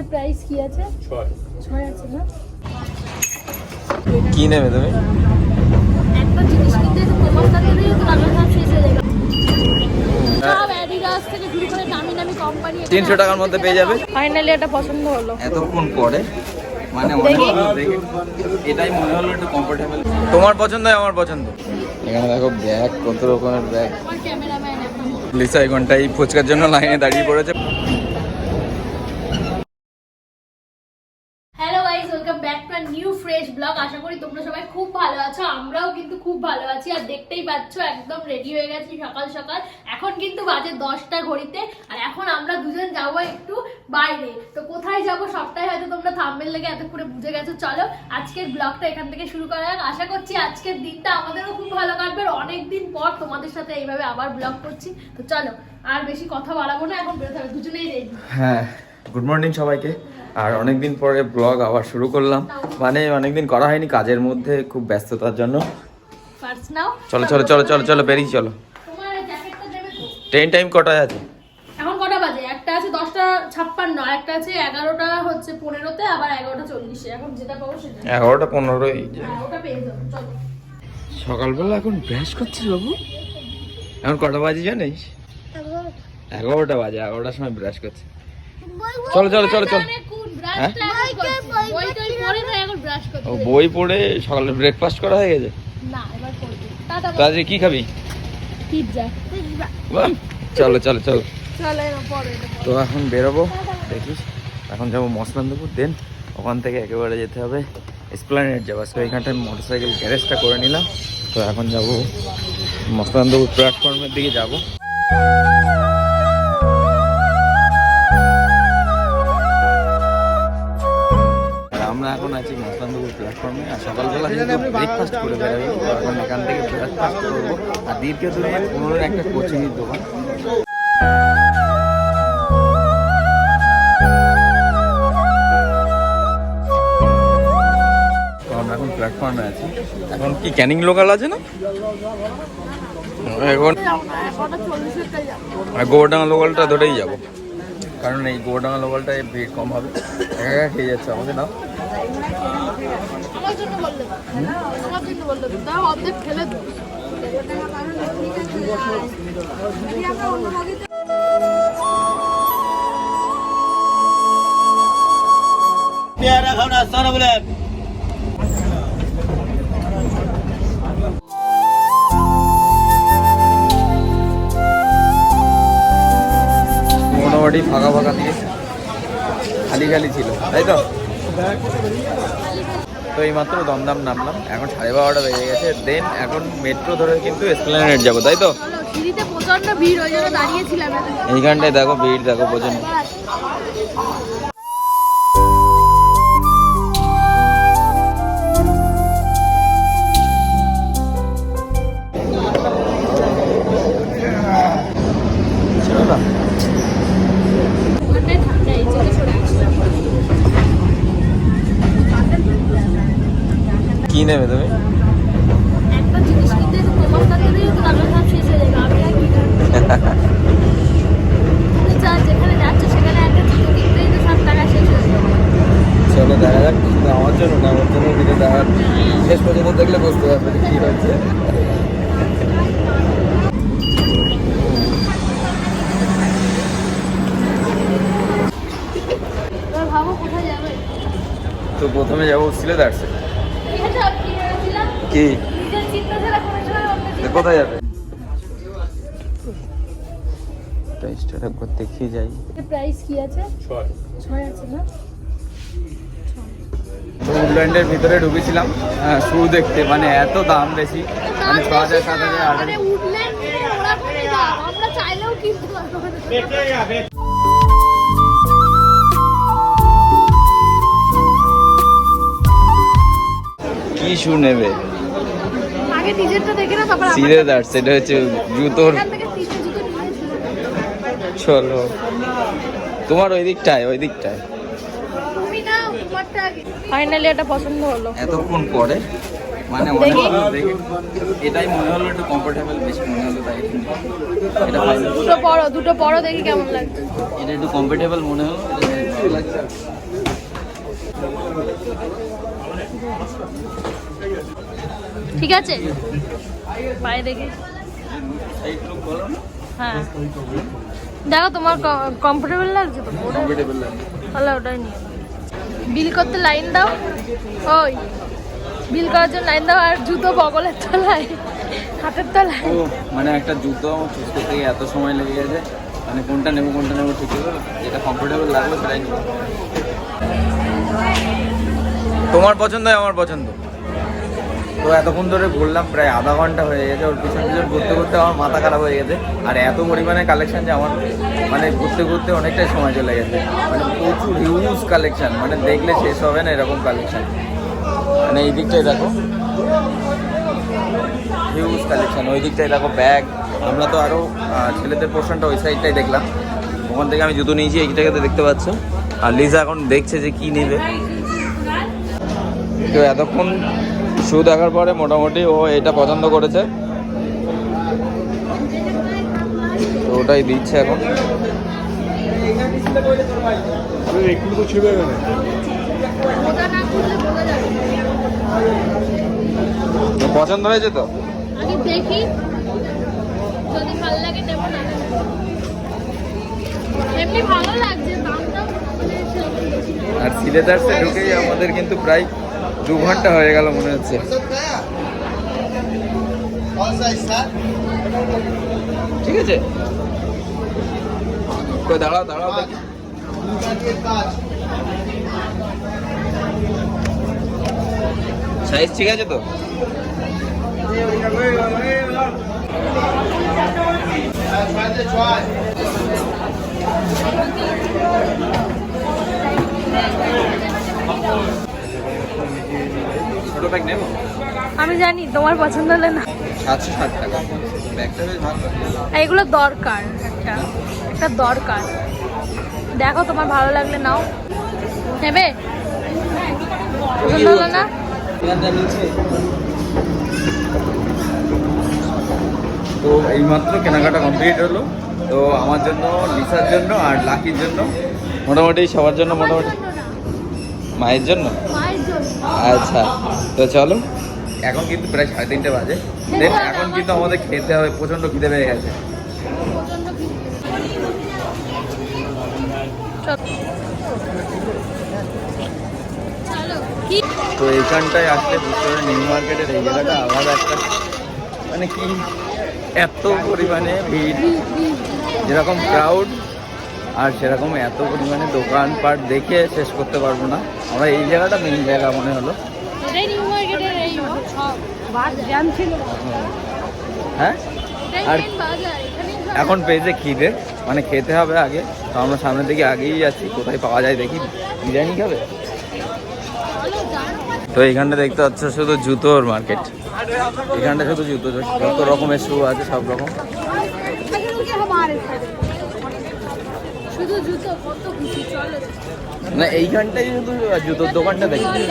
এটার প্রাইস কি আছে? ছয়। ছয় আছে না? কি নেবে তুমি? একটা জিনিস কিনতে তো প্রমাণ তো টাকা হয়ে যাবে সব অ্যাডিডাস থেকে শুরু করে দামি দামি কোম্পানি তিনশো টাকার মধ্যে পেয়ে যাবে? ফাইনালি এটা পছন্দ হলো। এতক্ষণ পরে মানে দেখি। এটাই মনে হলো একটু কমফোর্টেবল তোমার পছন্দ হয় আমার পছন্দ। এখানে দেখো ব্যাগ কত রকমের ব্যাগ। লিসা এই ঘন্টায় ফুচকার জন্য লাইনে দাঁড়িয়ে পড়েছে hello guys welcome back to new fresh blog আশা করি তোমরা সবাই খুব ভালো আছো আমরাও কিন্তু খুব ভালো আছি, আর দেখতেই পাচ্ছ একদম রেডি হয়ে গেছি সকাল সকাল। এখন কিন্তু বাজে দশটা ঘড়িতে, আর এখন আমরা দুজন যাব একটু বাইরে। তো কোথায় যাব সবটাই হয়তো তোমরা থাম্বেল লেগে এত করে বুঝে গেছো, চলো আজকের ব্লগটা এখান থেকে শুরু করা যাক। আশা করছি আজকের দিনটা আমাদেরও খুব ভালো কাটবে, আর অনেক দিন পর তোমাদের সাথে এইভাবে আবার ব্লগ করছি। তো চলো, আর বেশি কথা বাড়াবো না, এখন বেরোতে হবে, দুজনেই রেডি হ্যাঁ গুড মর্নিং সবাইকে। আর অনেকদিন পরে ব্লগ আবার শুরু করলাম। মানে অনেকদিন করা হয়নি কাজের মধ্যে, খুব ব্যস্ততার জন্য। চলো চলো চলো চলো চলো বেরিয়ে চলো। তোমার জ্যাকেটটা দেবে তো? ট্রেন টাইম কটায় আছে? এখন কটা বাজে? একটা আছে দশটা ছাপ্পান্ন আর একটা আছে এগারোটা হচ্ছে পনেরোতে আবার এগারোটা চল্লিশে। এখন যেটা পাবো সেটা এগারোটা পনেরোই। হ্যাঁ পেয়ে যাব চলো। সকালবেলা এখন ব্রাশ করছিস বাবু? এখন কটা বাজে জানিস? এগারোটা বাজে এগারোটার সময় ব্রাশ করছে। চলো চলো চলো চলো। হ্যাঁ? বই টই পড়ে তো এখন ব্রাশ করতে ও বই পড়ে সকালে ব্রেকফাস্ট করা হয়ে গেছে না এবার করব টাটা তো আজকে কি খাবি? পিৎজা চলো চলো চলো। তো এখন বেরোবো দেখিস। এখন যাব মসলান্দপুর দেন ওখান থেকে একেবারে যেতে হবে এসপ্লানেট যাব। ওইখানটায় মোটর সাইকেল গ্যারেজটা করে নিলাম। তো এখন যাব মসলান্দপুর প্ল্যাটফর্মের দিকে যাব। সকালবেলা কিন্তু ব্রেকফাস্ট করে বেরোবো এখন এখান থেকে ব্রেকফাস্ট করব। আর দীর্ঘ দূরে পনেরো একটা কোচিংয়ের দোকান। এখন প্ল্যাটফর্মে আছি। এখন কি ক্যানিং লোকাল আছে না? এখন গোবরডাঙ্গা লোকালটা ধরেই যাব। কারণ এই গোবরডাঙ্গা লোকালটায় ভিড় কম হবে। একা খেয়ে যাচ্ছে আমাদের না জন্য বললে আমার জন্য বললে তাও অর্ধেক ফেলে দেবো পেয়ারা খাও সারা বলে। মোটামুটি ফাঁকা ফাঁকা দিয়ে খালি খালি ছিল তাই তো? তো এই মাত্র দমদম নামলাম। এখন সাড়ে বারোটা বেজে গেছে। দেন এখন মেট্রো ধরে কিন্তু এসপ্লেনেড যাব তাই তো? এইখানটায় দেখো ভিড় দেখো প্রচণ্ড শেষ হয়ে যাবে চলো দেখা যাক আমার জন্য না আমার জন্য ভিডিও দেখার শেষ পর্যন্ত দেখলে বুঝতে পারবে কি যাবে। তো প্রথমে যাব সিলেদার্সে কি? কোথায় যাবে? প্রাইসটা একবার দেখিয়ে যাই। প্রাইস কি আছে? ছয়। ছয় আছে না? তো উডল্যান্ডের ভিতরে ঢুকেছিলাম। শু দেখতে মানে এত দাম বেশি। মানে ছ হাজার সাত হাজার আট মানে হাজার কি শু নেবে? আগে নিজেরটা দেখে না তারপর আমার সিলেদার্স সেটা হচ্ছে জুতোর চলো। তোমার ওই দিকটায় ওই দিকটায়। ফাইনালি এটা পছন্দ হলো। এতক্ষণ পরে মানে অনেক দেখে। এটাই মনে হলো একটু কমফোর্টেবল বেশি মনে হলো তাই। এটা। দুটো পরো দুটো পরো দেখি কেমন লাগছে। এটা একটু কমফোর্টেবল মনে হলো এটা নিলাম। ঠিক আছে? পায়ে দেখে। হ্যাঁ। দেখো তোমার কমফোর্টেবল লাগছে তো? তাহলে ওটাই নিয়ে বিল করতে লাইন দাও। ওই। বিল করার জন্য লাইন দাও আর জুতো বগলের তলায় হাতের তলায়। ও মানে একটা জুতো চুজ করতে গিয়ে এত সময় লেগে গেছে। মানে কোনটা নেব কোনটা নেব ঠিক যেটা কমফোর্টেবল লাগবে সেটাই নেব। তোমার পছন্দ আমার পছন্দ। তো এতক্ষণ ধরে ঘুরলাম প্রায় আধা ঘণ্টা হয়ে গেছে, ওর পিছন পিছন ঘুরতে ঘুরতে আমার মাথা খারাপ হয়ে গেছে। আর এত পরিমাণে কালেকশন যে আমার মানে ঘুরতে ঘুরতে অনেকটাই সময় চলে গেছে। মানে প্রচুর হিউজ কালেকশন মানে দেখলে শেষ হবে না এরকম কালেকশন মানে এই দিকটাই দেখো। হিউজ কালেকশন ওই দিকটায় দেখো ব্যাগ আমরা তো আরও ছেলেদের পোর্শনটা ওই সাইডটাই দেখলাম। ওখান থেকে আমি জুতো নিয়েছি এইটাকে দেখতে পাচ্ছ। আর লিজা এখন দেখছে যে কী নেবে। তো এতক্ষণ শু দেখার পরে মোটামুটি ও এটা পছন্দ করেছে। তো ওটাই দিচ্ছে এখন। পছন্দ হয়েছে তো? দেখি। যদি ভালো লাগে নেব না। এমনি ভালো লাগছে দামটা মানে। আর সিলেদার্সে ঢুকেই আমাদের কিন্তু প্রায় দু ঘণ্টা হয়ে গেল মনে হচ্ছে। ঠিক আছে? দাঁড়াও দাঁড়াও সাইজ ঠিক আছে তো? ছয় ছোট ব্যাগ নেব? আমি জানি তোমার পছন্দ হলে না। সাতশো ষাট টাকা। ব্যাগটা বেশ ভালো। এগুলো দরকার একটা একটা দরকার। দেখো তোমার ভালো লাগলে নাও। নেবে? পছন্দ হলো না? তো এইমাত্র কেনাকাটা কমপ্লিট হলো। তো আমার জন্য লিসার জন্য আর লাকির জন্য। মোটামুটি সবার জন্য মোটামুটি। মায়ের জন্য? আচ্ছা তো চলো। এখন কিন্তু প্রায় সাড়ে তিনটে বাজে। দেন এখন কিন্তু আমাদের খেতে হবে, প্রচণ্ড খিদে পেয়ে গেছে। তো এইখানটায় আসলে পারে নিউ মার্কেটের এই জায়গাটা আলাদা একটা মানে কি এত পরিমাণে ভিড়। যেরকম ক্রাউড আর সেরকম এত পরিমাণে দোকানপাট দেখে শেষ করতে পারব না। আমরা এই জায়গাটা মেন জায়গা মনে হলো। হ্যাঁ? আর এখন পেয়েছে খিদে মানে খেতে হবে আগে। তো আমরা সামনের দিকে আগেই যাচ্ছি। কোথায় পাওয়া যায় দেখি। বিরিয়ানি খাবে? তো এইখানটা দেখতে পাচ্ছ শুধু জুতোর মার্কেট এখানটা শুধু জুতো। যত রকমের শু আছে সব রকম। শুধু জুতো কত কিছু চলো। না এইখানটাই শুধু জুতোর দোকানটা দেখি।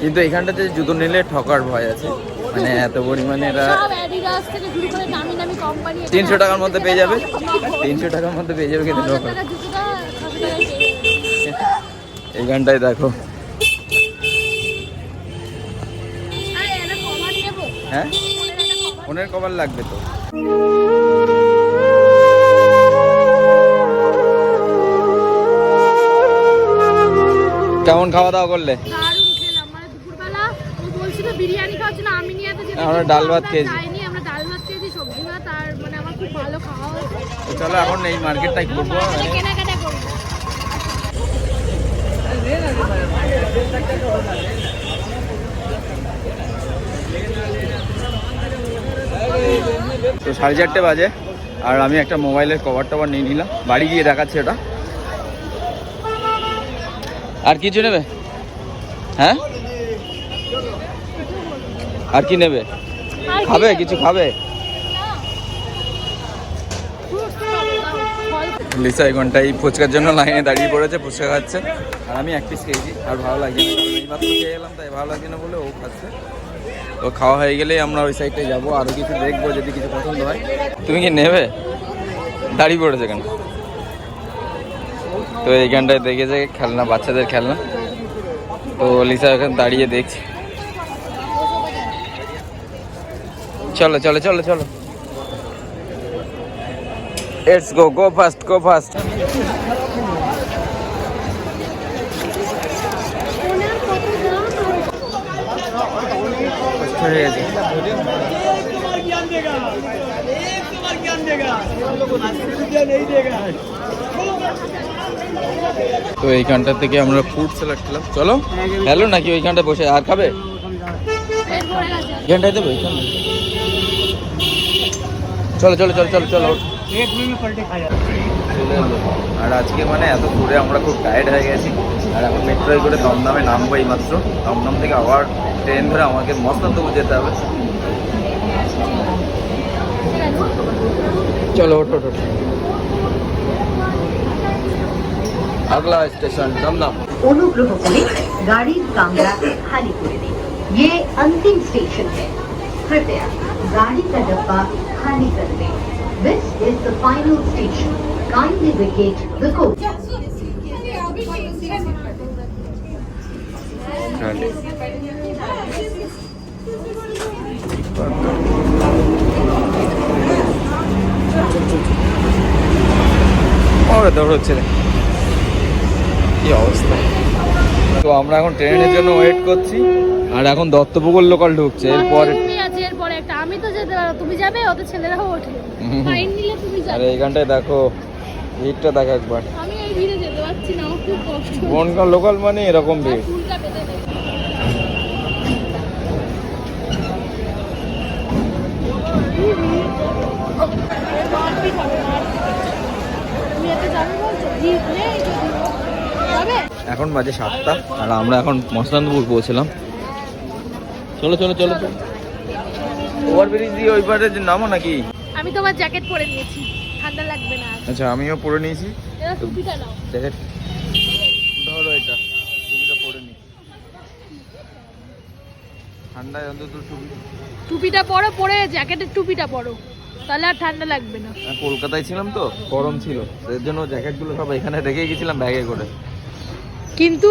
কিন্তু এইখানটাতে জুতো নিলে ঠকার ভয় আছে। মানে এত পরিমাণে এরা তিনশো টাকার মধ্যে পেয়ে যাবে। তিনশো টাকার মধ্যে পেয়ে যাবে কিন্তু ঠকার। এইখানটায় দেখো। হ্যাঁ? ফোনের কভার লাগবে তো। মানে আমার খুব ভালো খাওয়া হয়েছে। তো চলো এখন এই মার্কেটটাই ঘুরবো। মানে মানে তো সাড়ে চারটে বাজে আর আমি একটা মোবাইলের কভার টভার নিয়ে নিলাম। বাড়ি গিয়ে দেখাচ্ছি ওটা। আর কিছু নেবে? হ্যাঁ? আর কি নেবে? খাবে? কিছু খাবে? লিসা এই ঘন্টায় ফুচকার জন্য লাইনে দাঁড়িয়ে পড়েছে ফুচকা খাচ্ছে। আর আমি এক পিস খেয়েছি আর ভালো লাগছে না এইমাত্র খেয়ে এলাম তাই ভালো লাগছে না বলে ও খাচ্ছে। তো খাওয়া হয়ে গেলেই আমরা ওই সাইডটায় যাব আরও কিছু দেখব যদি কিছু পছন্দ হয়। তুমি কি নেবে? দাঁড়িয়ে পড়েছে কেন? তো এইখানটায় দেখেছে খেলনা বাচ্চাদের খেলনা। তো লিসা এখানে দাঁড়িয়ে দেখছে। চলো চলো চলো চলো। Let's go go fast go fast হয়ে গেছে। তো এইখানটা থেকে আমরা ফুড স্যালাড খেলাম। চলো হ্যালো নাকি ওইখানটা বসে? আর খাবে? এখানটাই দেবো চলো চলো চলো চলো চলো। আর আজকে মানে এত ঘুরে আমরা খুব টায়ার্ড হয়ে গেছি। আর এখন মেট্রোয় করে দমদমে নামবো এই মাত্র দমদম থেকে আবার ট্রেন ধরে আমাকে মস্তান্তপুর যেতে হবে। চলো ওঠো ওঠো। ওঠো। আগলা স্টেশন দমদম অনুগ্রহ করে গাড়ির कामरा खाली করে দিন ये अंतिम स्टेशन है कृपया गाड़ी का डब्बा खाली कर दें this is the final station kindly vacate the coach ওরে দৌড়চ্ছে রে কি অবস্থা? তো আমরা এখন ট্রেনের জন্য ওয়েট করছি। আর এখন দত্তপুকুর লোকাল ঢুকছে এরপর তুমি আছে এরপরে একটা আমি তো যেতে পারব তুমি যাবে? ওদের ছেলেরাও ওঠে। ফাইন নিলে তুমি আর যাবে এইখানটায় দেখো ভিড়টা দেখো একবার। আমি এই ভিড়ে যেতে পারছি না আমার খুব কষ্ট বনগাঁ লোকাল মানে এরকম ভিড়। এতে যাবে বলছো? নেই এখন বাজে সাতটা আর আমরা এখন মসলান্দপুর পৌঁছলাম। চলো চলো চলো। চলো ওভার ব্রিজ দিয়ে ওই পারে যে নামো নাকি? আমি তোমার জ্যাকেট পরে নিয়েছি। ঠান্ডা লাগবে না আচ্ছা আমিও পরে নিয়েছি। টুপিটা নাও। জ্যাকেট ধরো এটা টুপিটা পরে নি। ঠান্ডায় অন্তত টুপি। টুপিটা পরো পরে জ্যাকেটের টুপিটা পরো। তাহলে আর ঠান্ডা লাগবে না। কলকাতায় ছিলাম তো গরম ছিল। এর জন্য জ্যাকেটগুলো সব এখানে রেখে গেছিলাম ব্যাগে করে। কিন্তু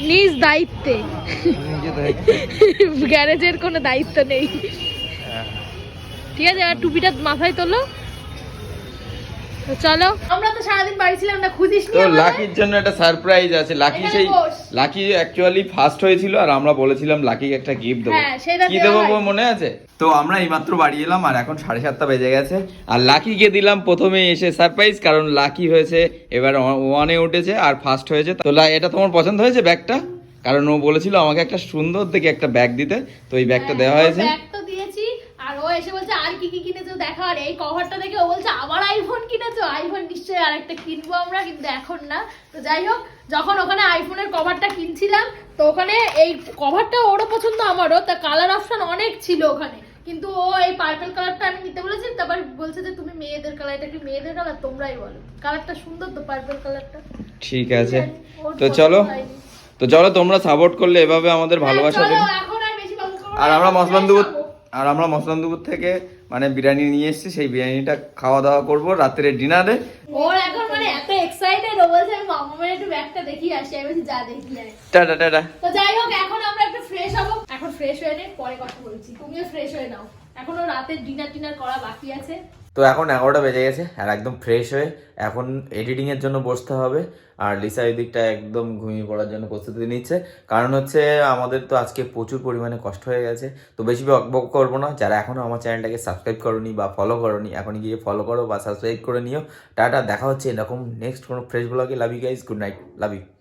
নিজ দায়িত্বে। গ্যারেজের কোনো দায়িত্ব নেই। হ্যাঁ। ঠিক আছে আর টুপিটা মাথায় তোলো। তো চলো। আমরা তো সারাদিন বাড়ি ছিলাম না খুঁজিস তো লাকির জন্য একটা সারপ্রাইজ আছে। লাকি সেই লাকি অ্যাকচুয়ালি ফার্স্ট হয়েছিল আর আমরা বলেছিলাম লাকিকে একটা গিফট দেবো। হ্যাঁ, কি দেবো মনে আছে? তো আমরা এইমাত্র বাড়ি এলাম আর এখন সাড়ে সাতটা বেজে গেছে। আর লাকিকে দিলাম প্রথমে এসে সারপ্রাইজ কারণ লাকি হয়েছে এবার ওয়ানে উঠেছে আর ফার্স্ট হয়েছে। তো লা- এটা তোমার পছন্দ হয়েছে ব্যাগটা কারণ ও বলেছিল আমাকে একটা সুন্দর দেখে একটা ব্যাগ দিতে। তো এই ব্যাগটা দেওয়া হয়েছে ব্যাগ তো দিয়েছি আর ও এসে বলছে আর কি কি কিনেছো? দেখো আর এই কভারটা দেখে ও বলছে আবার আইফোন কিনেছো? আইফোন নিশ্চয়ই আর একটা কিনবো আমরা কিন্তু এখন না। তো যাই হোক যখন ওখানে আইফোনের কভারটা কিনছিলাম তো ওখানে এই কভারটা ওরও পছন্দ আমারও। তা কালার অপশন অনেক ছিল ওখানে। কিন্তু ও এই পার্পল কালারটা আমি নিতে বলেছি তারপর বলছে যে তুমি মেয়েদের কালার এটা কি মেয়েদের কালার তোমরাই বলো। কালারটা সুন্দর তো পার্পল কালারটা ঠিক আছে। তো চলো। তো চলো তোমরা সাপোর্ট করলে এভাবে আমাদের ভালোবাসা হ্যাঁ, দিন এখন আর আমরা এখন মসলানদুপুর যাব। আর আমরা মসলানদুপুর থেকে মানে বিরিয়ানি নিয়ে এসেছি সেই বিরিয়ানিটা খাওয়া দাওয়া করব রাত্রে ডিনারে। ওর এখন মানে এত এক্সাইটেড ও বলছে আমি মামামের একটু ব্যাগটা দেখি আসি আমি বলছি যা দেখি আয়। Tata tata. তো যাই হোক এখন আমরা একটু ফ্রেশ হব। এখন ফ্রেশ হয়ে নে পরে কথা বলছি। তুমিও ফ্রেশ হয়ে নাও। এখনও রাতের ডিনার টিনার করা বাকি আছে। তো এখন এগারোটা বেজে গেছে, আর একদম ফ্রেশ হয়ে এখন এডিটিং এর জন্য বসতে হবে, আর লিসা এই দিকটা একদম ঘুমিয়ে পড়ার জন্য প্রস্তুতি নিচ্ছে। কারণ হচ্ছে আমাদের তো আজকে প্রচুর পরিমাণে কষ্ট হয়ে গেছে, তো বেশি বক করব না। যারা এখনও আমার চ্যানেলটাকে সাবস্ক্রাইব করনি বা ফলো করনি, এখন গিয়ে ফলো করো বা সাবস্ক্রাইব করে নিও। টাটা, দেখা হচ্ছে এরকম নেক্সট কোনো ফ্রেশ ব্লগে love you guys good night love you